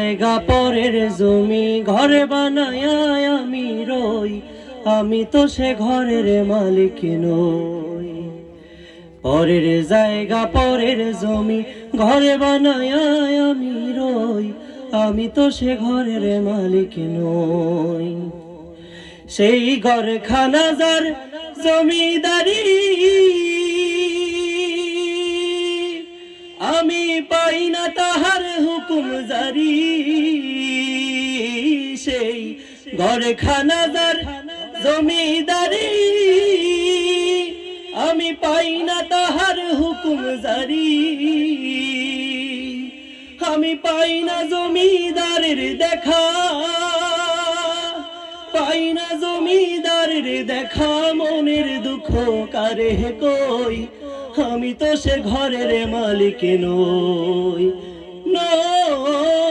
জায়গা পরের জমি ঘরে বানায় আমি রই। আমি তো সে ঘরের মালিক নই। পরের জায়গা পরের জমি ঘরে বানায় আমি রই। আমি তো সে ঘরের মালিক নই। সেই ঘর খানা যার জমিদারি, আমি পাই না তাহার ঘরে খানা যার জমিদারি, আমি পাই না তাহার হুকুম জারি। আমি পাই না জমিদারের দেখা, পাই না জমিদারের দেখা, মনের দুঃখ কারে কই? আমি তো সে ঘরের মালিক নই নই।